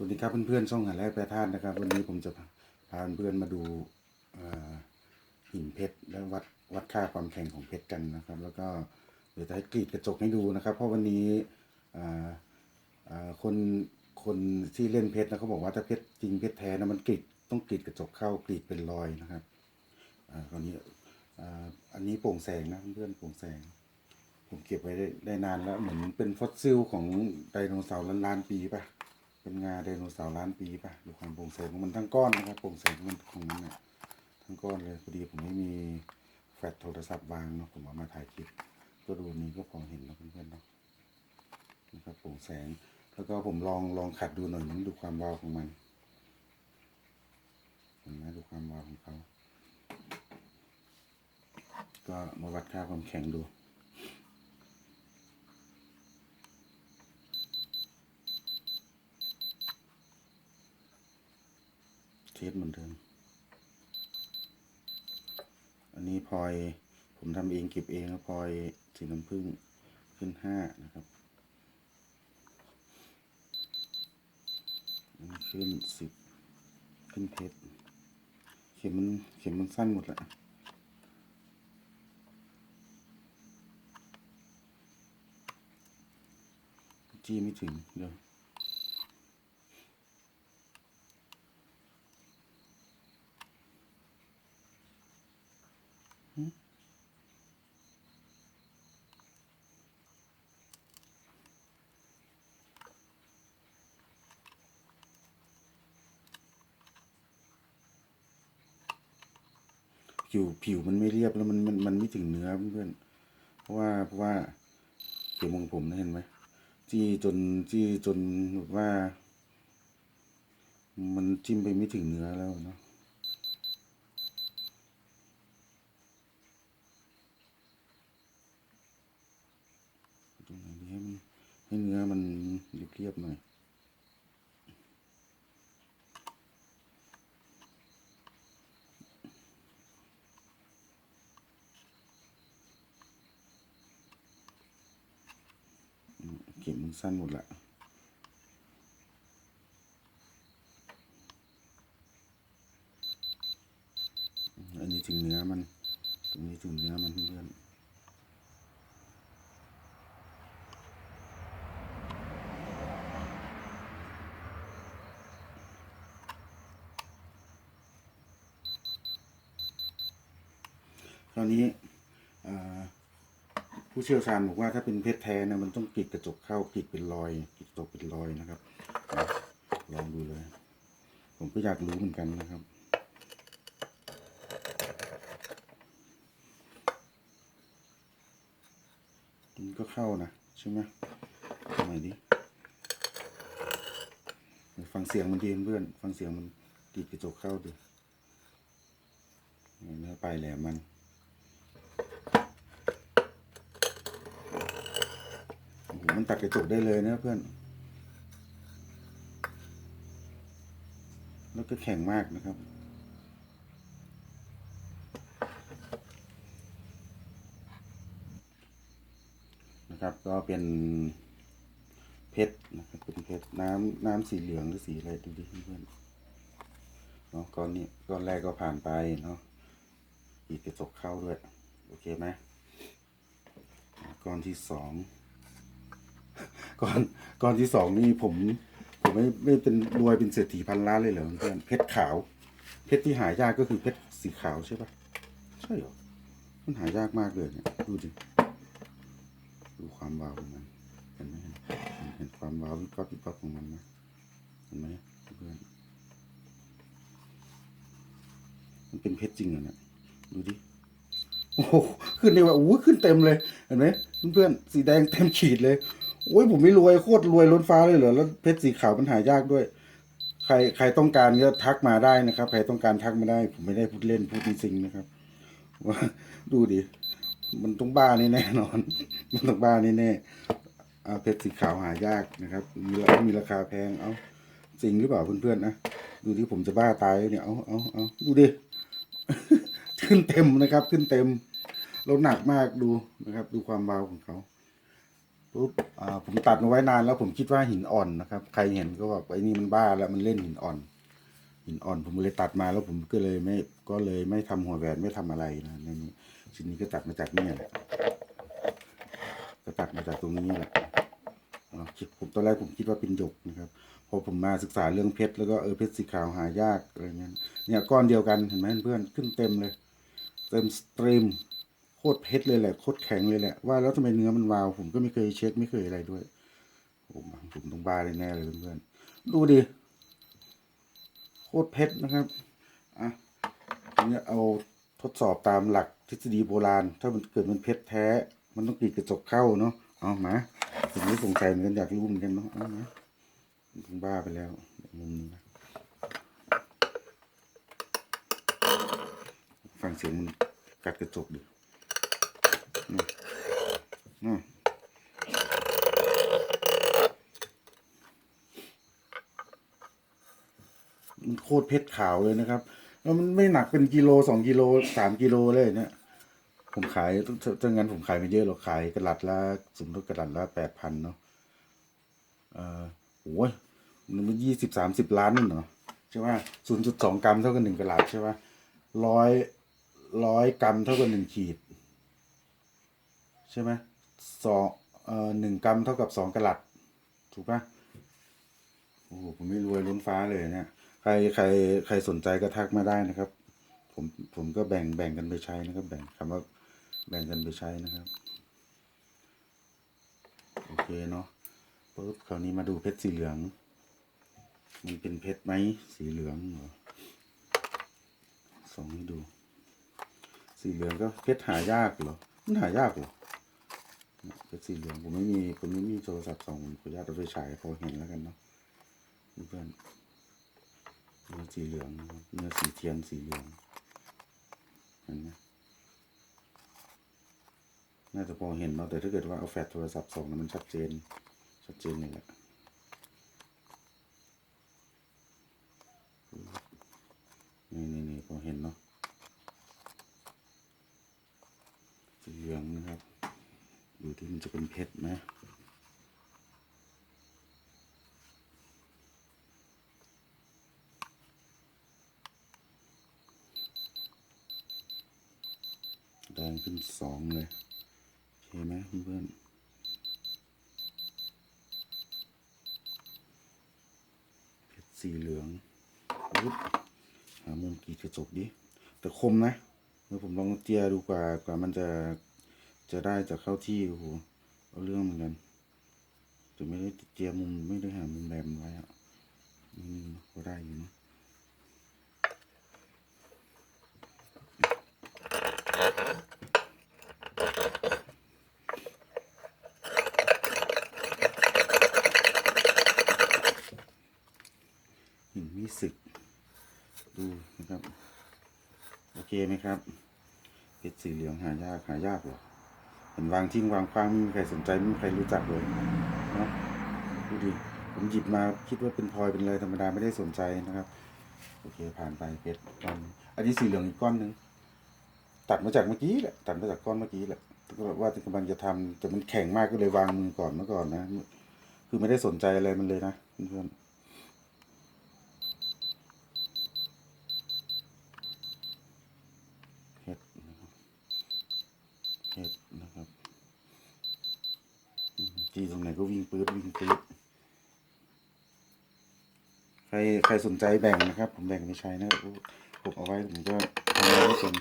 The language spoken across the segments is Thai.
สวัสดีครับเพื่อนๆช่องหาแรกแปรธาตุนะครับ วันนี้ผมจะพาเพื่อนมาดูหินเพชรและวัดวัดค่าความแข็งของเพชรกันนะครับ แล้วก็เดี๋ยวจะให้กรีดกระจกให้ดูนะครับ เพราะวันนี้คนคนที่เล่นเพชรนะเขาบอกว่าถ้าเพชรจริงเพชรแท้นะมันกรีดต้องกรีดกระจกเข้ากรีดเป็นรอยนะครับอ่าคราวนี้อันนี้โปร่งแสงนะเพื่อนโปร่งแสงผมเก็บไว้ได้ได้นานแล้วเหมือนเป็นฟอสซิลของไดโนเสาร์ล้านล้านๆปีป่ะ เป็นงาไดโนเสาร์ล้านปีป่ะดูความโปร่งแสงของมันทั้งก้อนนะครับโปร่งแสงมันของมันเนี่ยทั้งก้อนเลยพอดีผมไม่มีแฟลชโทรศัพท์วางเนาะผมเอามาถ่ายคลิปก็ดูนี้ก็พอเห็นนะเพื่อนๆเนาะนะครับโปร่งแสง แล้วก็ผมลองลองขัดดูหน่อยนึงดูความวาวของมันเห็นไหมดูความวาวของเขาก็มาวัดค่าความแข็งดู เทสเหมือนเดิม อันนี้พลอยผมทำเองเก็บเองแล้วพลอยสีน้ำผึ้งขึ้นห้านะครับอันนี้ขึ้นสิบขึ้นเพชรเข็มมันเข็มมันสั้นหมดแล้วจี้ไม่ถึงเดี๋ยว ผิวผิวมันไม่เรียบแล้วมันมันมันไม่ถึงเนื้อเพื่อนเพราะว่าเพราะว่าเข็มของผมนะเห็นไหมจี้จนจี้จนแบบว่า มันจิ้มไปไม่ถึงเนื้อแล้วเนาะตรงไหนดีให้มัน ให้เนื้อมันเรียบๆหน่อยเข็มมันสั้นหมดละอันนี้ถึงเนื้อมัน ตรงนี้ถึงเนื้อมันเพื่อน คราวนี้ผู้เชี่ยวชาญบอกว่าถ้าเป็นเพชรแท้นะมันต้องกรีดกระจกเข้ากรีดเป็นรอยกรีดกระจกเป็นรอยนะครับ ลองดูเลย ผมก็อยากรู้เหมือนกันนะครับมันก็เข้านะใช่ไหมทำไมดิฟังเสียงมันดีเพื่อน ฟังเสียงมันกรีดกระจกเข้าดิเนื้อปลายแหลมมัน โอ้โห มันตัดกระจกได้เลยนะเพื่อน แล้วก็แข็งมากนะครับ นะครับ ก็เป็นเพชรนะครับเป็นเพชรน้ำน้ำสีเหลืองหรือสีอะไรดูดิเพื่อนเนาะก้อนนี้ก้อนแรกก็ผ่านไปเนาะอีกกระจกเข้าด้วย โอเคไหมก้อนที่สอง ก่อนก่อนที่สองนี่ผมผมไม่ไม่เป็นรวยเป็นเศรษฐีพันล้านเลยเหรอเพื่อนเพชรขาว เพชรที่หายากก็คือเพชรสีขาวใช่ปะใช่เหรอมันหายากมากเลยเนี่ยดูดิดูความวาวของมันเห็นไหมเห็นความวาววิบวับวิบวับของมันไหมเห็นไหมเพื่อนมันเป็นเพชรจริงเหรอเนี่ยดูดิโอ้ขึ้นเลยว่าโอ้ขึ้นเต็มเลยเห็นไหมเพื่อนสีแดงเต็มขีดเลย โอ้ยผมไม่รวยโคตรรวยล้นฟ้าเลยเหรอแล้วเพชรสีขาวมันหายากด้วย ใครใครต้องการก็ทักมาได้นะครับ ใครต้องการทักมาได้ ผมไม่ได้พูดเล่นพูดจริงนะครับ ว่าดูดิมันต้องบ้านี่แน่นอน มันต้องบ้านี่แน่อ่าเพชรสีขาวหายากนะครับ มีมีราคาแพงเอาจริงหรือเปล่าเพื่อนๆนะดูที่ผมจะบ้าตายเนี่ยเอาเอาเอาดูดิขึ้นเต็มนะครับ ขึ้นเต็มแล้วหนักมากดูนะครับ ดูความเบาของเขา ปุ๊บอ่าผมตัดมาไว้นานแล้วผมคิดว่าหินอ่อนนะครับ ใครเห็นก็บอกไอ้นี่มันบ้าแล้วมันเล่นหินอ่อน หินอ่อน ผมเลยตัดมาแล้วผมก็เลยไม่ก็เลยไม่ทำหัวแหวนไม่ทำอะไรนะในนี้ชิ้นนี้ก็ตัดมาจากนี่แหละก็ตัดมาจากตรงนี้แหละคิดผมตอนแรกผมคิดว่าเป็นหยกนะครับพอผมมาศึกษาเรื่องเพชรแล้วก็เออเพชรสีขาวหายากอะไรเงี้ยเนี่ยก้อนเดียวกันเห็นไหมเพื่อนขึ้นเต็มเลย เต็มสตรีม โคตรเพชรเลยแหละโคตรแข็งเลยแหละว่าแล้วทำไมเนื้อมันวาว ผมก็ไม่เคยเช็คไม่เคยอะไรด้วยผมผมต้องบ้าเลยแน่เลยเพื่อนๆดูดิโคตรเพชรนะครับอะอันนี้เอาทดสอบตามหลักทฤษฎีโบราณ ถ้ามันเกิดมันเพชรแท้ มันต้องกรีดกระจกเข้าเนาะเอามาสิ่งนี้สงสัยเหมือนกันอยากรู้เหมือนกันเนาะเอามาผมบ้าไปแล้วมุมนี้นะฟังเสียงมันกัดกระจกดิ นี่มันโคตรเพชรขาวเลยนะครับ แล้วมันไม่หนักเป็นกิโลสองกิโลสามกิโลเลยเนี่ย ผมขายถ้างั้นผมขายไม่เยอะหรอกขายกระลัดละสมมติกระลัดละแปดพันเนาะเออโอ้ยมันยี่สิบสามสิบล้านนี่เนาะใช่ไหมศูนย์จุดสองกรัมเท่ากับหนึ่งกระลัดใช่ไหมร้อยร้อยกรัมเท่ากับหนึ่งขีด ใช่ไหมสองเอ่อหนึ่งกรัมเท่ากับสองกะลัด ถูกปะโอ้โหผมไม่รวยล้นฟ้าเลยเนี่ย ใครใครใครสนใจก็ทักมาได้นะครับ ผมผมก็แบ่งแบ่งกันไปใช้นะครับ แบ่งคำว่าแบ่งกันไปใช้นะครับ โอเคเนาะปุ๊บคราวนี้มาดูเพชรสีเหลือง มันเป็นเพชรไหมสีเหลืองเหรอส่องให้ดู สีเหลืองก็เพชรหายากเหรอ มันหายากเหรอ เนี่ยเพชรสีเหลืองผมไม่มีผมไม่มีโทรศัพท์สองผมขออนุญาตเอาไปฉายพอเห็นแล้วกันเนาะเพื่อนเนื้อสีเหลืองนะครับเนื้อสีเทียนสีเหลืองเห็นไหมน่าจะพอเห็นเนาะแต่ถ้าเกิดว่าเอาแฟลชโทรศัพท์ส่องมันชัดเจน ชัดเจนเลยแหละนี่นี่นี่พอเห็นเนาะสีเหลืองนะครับ ดูที่มันจะเป็นเพชรไหมแดงขึ้นสองเลย โอเคไหมเพื่อนเพชรสีเหลืองปุ๊บหามุมกีดกระจกดิ แต่คมนะเดี๋ยวผมลองเจียดูกว่ากว่ามันจะ จะได้จะเข้าที่โอ้โหเอาเรื่องเหมือนกันแต่ไม่ได้เจียมุมไม่ได้หามุมแบมไว้อะอืมก็ได้อยู่นะหินมีสึก ดูนะครับ โอเคไหมครับ เพชรสีเหลืองหายาก หายากหรอ ห็นวางทิ้งวางคว้างไม่มีใครสนใจไม่มีใครรู้จักเลยเนาะดูดิผมหยิบมาคิดว่าเป็นพลอยเป็นอะไรธรรมดาไม่ได้สนใจนะครับ โอเคผ่านไปเพชรก้อนอันนี้สีเหลืองอีกก้อนหนึ่งตัดมาจากเมื่อกี้แหละตัดมาจากก้อนเมื่อกี้แหละก็ว่าจะกำลังจะทำแต่มันแข็งมากก็เลยวางมือก่อนเมื่อก่อนนะ คือไม่ได้สนใจอะไรมันเลยนะเพื่อนๆ เพชรนะครับเพชรนะครับ อืมจีตรงไหนก็วิ่งปื๊ดวิ่งปื๊ดใครใครสนใจแบ่งนะครับ ผมแบ่งไปใช้นะผมเอาไว้ผมก็ทำไรไม่เป็น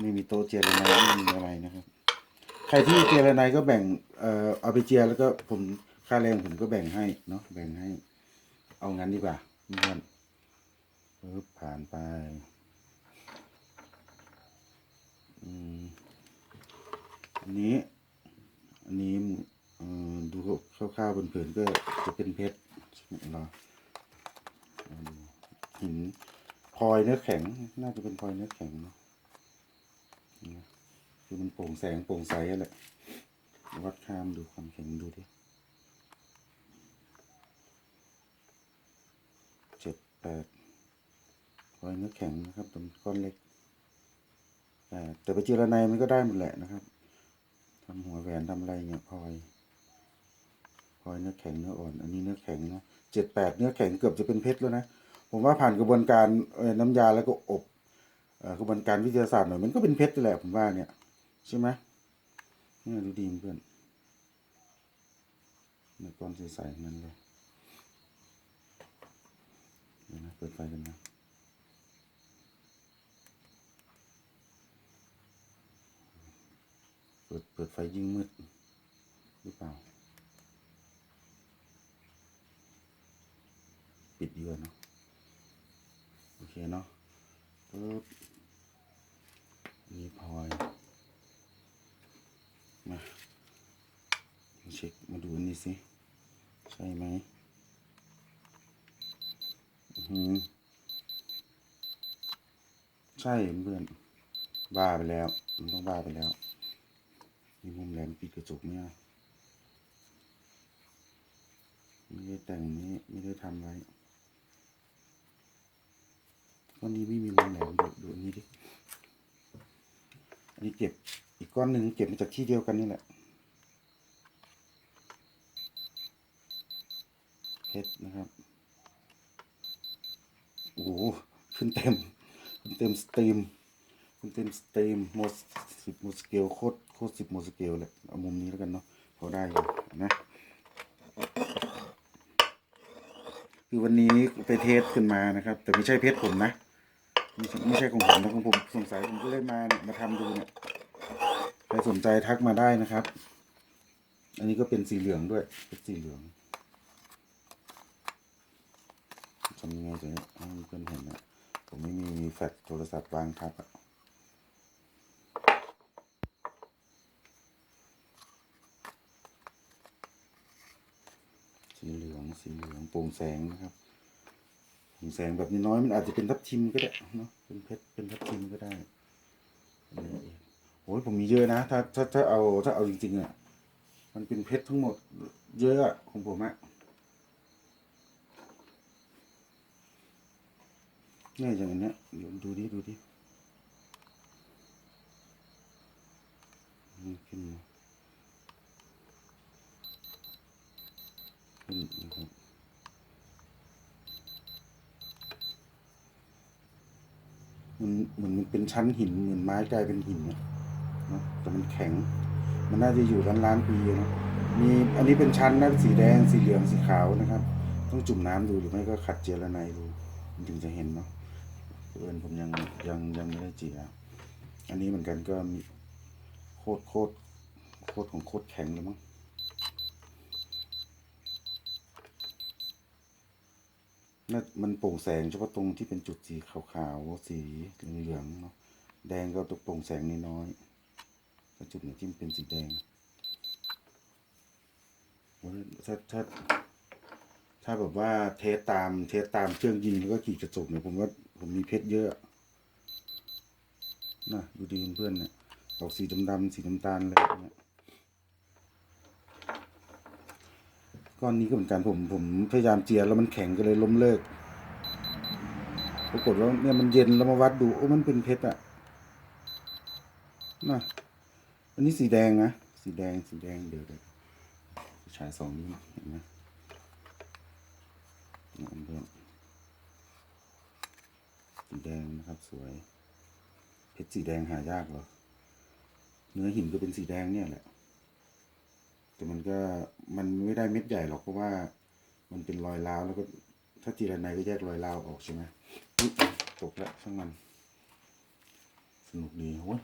ไม่มีโต๊ะเจียร์อะไรไม่มีอะไรนะครับ ใครที่เจียร์อะไรก็แบ่งเอ่อเอาไปเจียร์แล้วก็ผมค่าแรงผมก็แบ่งให้เนาะแบ่งให้ เอางั้นดีกว่าเพื่อนปึ๊บผ่านไปอืมอันนี้ อันนี้ คร่าวๆบนผืนก็จะเป็นเพชรใช่ไหมเหรอเอาดูหินพลอยเนื้อแข็ง น่าจะเป็นพลอยเนื้อแข็งเนาะคือมันโปร่งแสงโปร่งใสอะแหละวัดค่ามดูความแข็งดูดิเจ็ดแปดพลอยเนื้อแข็งนะครับเป็นก้อนเล็กแต่แต่ไปเจรไนมันก็ได้หมดแหละนะครับทำหัวแหวนทำอะไรเนี่ยพลอย พลอยเนื้อแข็งเนื้ออ่อน อันนี้เนื้อแข็งนะเจ็ดแปดเนื้อแข็งเกือบจะเป็นเพชรแล้วนะ ผมว่าผ่านกระบวนการน้ำยาแล้วก็อบอ่อกระบวนการวิทยาศาสตร์หน่อยมันก็เป็นเพชรแหละผมว่าเนี่ยใช่ไหมเนี่ยดูดีเพื่อนเนี่ยก้อนใสๆนั่นเลยเดี๋ยวนะเปิดไฟกันนะเปิดเปิดไฟยิ่งมืดหรือเปล่า ปิดดีกว่าเนาะโอเคเนาะปึ๊บนี่พลอยมาเช็คมาดูอันนี้สิ ใช่ไหมอื้อหือใช่เพื่อนบ้าไปแล้ว มันต้องบ้าไปแล้วมีมุมแหลมปิดกระจกเนี่ยไม่ได้แต่งนี้ไม่ได้ทำไว้ ก้อนนี้ไม่มีมุมแหลมดูดูอันนี้ดิ อันนี้เก็บอีกก้อนหนึ่งเก็บมาจากที่เดียวกันนี่แหละเพชรนะครับ โอ้โหขึ้นเต็ม ขึ้นเต็มสตรีม ขึ้นเต็มสตรีมโมสสิบโมสเกลโคตรโคตรสิบโมสเกลเลยเอามุมนี้แล้วกันเนาะพอได้อยู่นะคือวันนี้ไปเทสขึ้นมานะครับ แต่ไม่ใช่เพชรผมนะ ไม่ใช่ของผมนะของผมสงสัยผมก็เลยมาเนี่ยมาทำดูเนี่ยใครสนใจทักมาได้นะครับ อันนี้ก็เป็นสีเหลืองด้วยเป็นสีเหลืองทำยังไงจะให้เพื่อนเห็นนะผมไม่มีแฟลชโทรศัพท์วางทับอะสีเหลืองสีเหลืองโปร่งแสงนะครับ แสงแบบน้อยมันอาจจะเป็นทับทิมก็ได้เนาะเป็นเพชรเป็นทับทิมก็ได้อันนี้เองโอ้ยผมมีเยอะนะถ้าถ้าถ้าเอาถ้าเอาจริงๆอะมันเป็นเพชรทั้งหมดเยอะของผมอะนี่ยอย่างนเนี้ยเดี๋ยวดูดิดูดิขึ้นมาขึ้นนะครับ มัน เหมือนเป็นชั้นหินเหมือนไม้กลายเป็นหินเนี่ยเนอะแต่มันแข็ง มันน่าจะอยู่ล้านล้านๆปีนะมีอันนี้เป็นชั้นนะสีแดงสีเหลืองสีขาวนะครับ ต้องจุ่มน้ำดูหรือไม่ก็ขัดเจลาไนด์ดูมันถึงจะเห็นเนาะเพื่นผมยังยังยังไม่ได้เจียอันนี้เหมือนกันก็มีโคตรโคตรโคตรของโคตรแข็งเลยมั้ง น่า มันโปร่งแสงเฉพาะตรงที่เป็นจุดสีขาวๆสีเหลืองเนาะแดงก็ตกโปร่งแสงน้อยๆถ้าจุดไหนที่มันเป็นสีแดงถ้าถ้าถ้าแบบว่าเทสตามเทสตามเครื่องยิงแล้วก็ขีดกระจกเนี่ยผมว่าผมมีเพชรเยอะนะดูดีเพื่อนๆเนี่ยออกสีดำๆสีน้ำตาลเลยเนี่ย ก้อนนี้ก็เหมือนกันผมผมพยายามเจียแล้วมันแข็งก็เลยล้มเลิก ปรากฏว่าเนี่ยมันเย็นแล้วมาวัดดูโอ้มันเป็นเพชรอะน่ะอันนี้สีแดงนะ สีแดงสีแดงเดี๋ยวเดี๋ยวฉายสองนิ้เห็นไหมนี่เพื่อนสีแดงนะครับสวย เพชรสีแดงหายากเหรอเนื้อหินก็เป็นสีแดงเนี่ยแหละ แต่มันก็มันไม่ได้เม็ดใหญ่หรอกเพราะว่า มันเป็นรอยร้าวแล้วก็ถ้าจีรนัยก็แยกรอยร้าวออกใช่ไหมอุ๊ยตกแล้วช่างมัน สนุกดีโอ้ย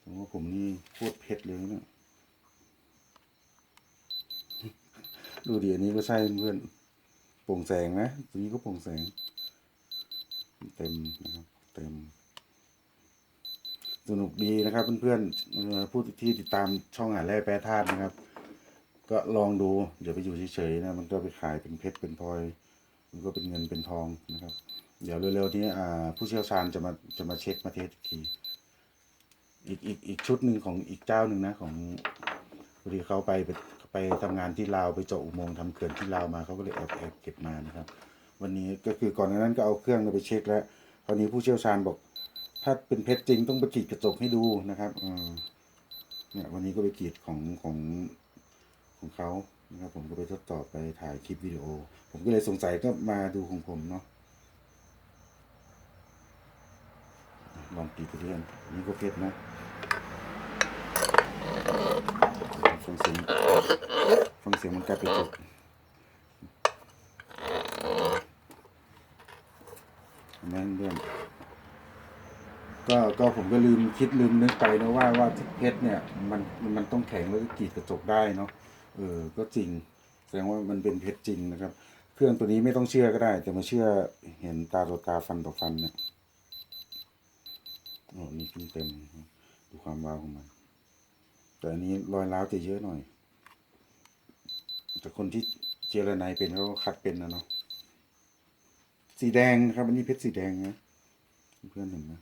แต่ว่าผมนี่โคตรเพชรเลยนะเนี่ยดูดีอันนี้ก็ใช่เพื่อนโปร่งแสงนะตัวนี้ก็โปร่งแสง เต็มนะครับ เต็ม สนุกดีนะครับ เพื่อนๆผู้ที่ติดตามช่องหาแร่แปรธาตุนะครับ ก็ลองดูเดี๋ยวไปอยู่เฉยๆนะมันก็ไปขายเป็นเพชรเป็นพลอยมันก็เป็นเงินเป็นทองนะครับ เดี๋ยวเร็วๆนี้ผู้เชี่ยวชาญจะมาจะมาเช็คมาเทสอีกทีอีกอีกอีกชุดหนึ่งของอีกเจ้าหนึ่งนะของพอดีเขาไปไปไปทำงานที่ลาวไปเจาะอุโมงค์ทำเขื่อนที่ลาวมาเขาก็เลยแอบแอบเก็บมานะครับ วันนี้ก็คือก่อนหน้านั้นก็เอาเครื่องไปเช็คแล้วคราวนี้ผู้เชี่ยวชาญบอก ถ้าเป็นเพชรจริงต้องไปกรีดกระจกให้ดูนะครับอืมเนี่ยวันนี้ก็ไปกรีดของของของเขานะครับผมก็ไปทดสอบไปถ่ายคลิปวิดีโอ ผมก็เลยสงสัยก็มาดูของผมเนาะลองกรีดไปเรื่อยนี่ก็เพชรนะฟังเสียงฟังเสียงมันกลายเป็นจุดเห็นเพื่อ ก็ก็ผมก็ลืมคิดลืมนึกไปนะว่าว่าเพชรเนี่ยมันมันต้องแข็งแล้วก็กรีดกระจกได้เนาะเออก็จริง แสดงว่ามันเป็นเพชรจริงนะครับ เครื่องตัวนี้ไม่ต้องเชื่อก็ได้ แต่มาเชื่อเห็นตาต่อตาฟันต่อฟันเนี่ยโอ้นี่ขึ้นเต็มดูความวาวของมัน แต่อันนี้รอยร้าวจะเยอะหน่อย แต่คนที่เจรไนเป็นเขาก็คัดเป็นนะเนาะสีแดงครับอันนี้เพชรสีแดงนะเพื่อนๆเห็นไหม